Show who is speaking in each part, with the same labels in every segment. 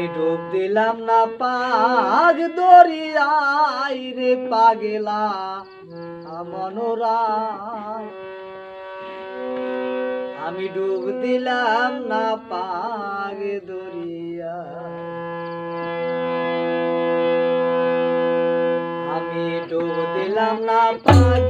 Speaker 1: আমি ডুব দিলাম না পাগ দরিয়াই রে পাগেলা মনোরায় আমি ডুব দিলাম না পাগ দরিয়া আমি ডুব দিলাম না পাগ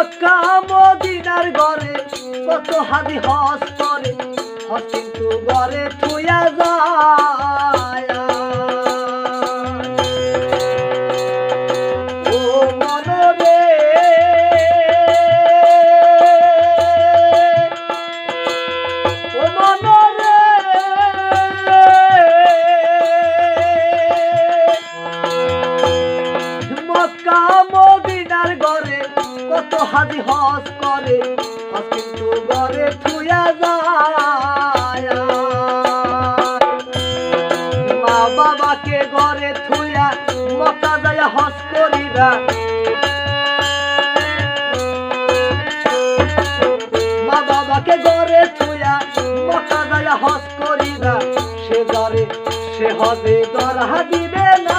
Speaker 1: মক্কা মদিনার ঘরে কত হাদি হস করে হস কিন্তু ঘরে থুয়া যায়। হবে তোর হাবিবে না।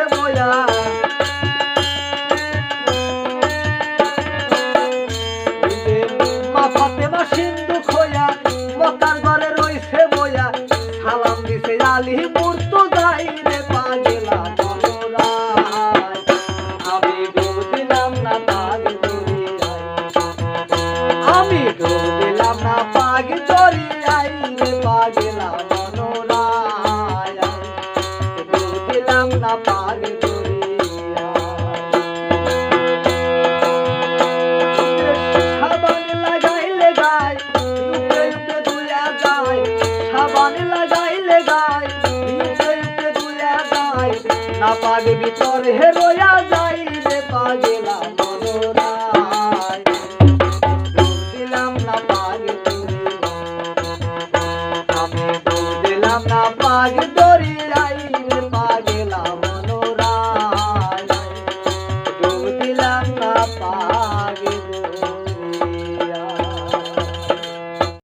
Speaker 1: না পাগ ভিতর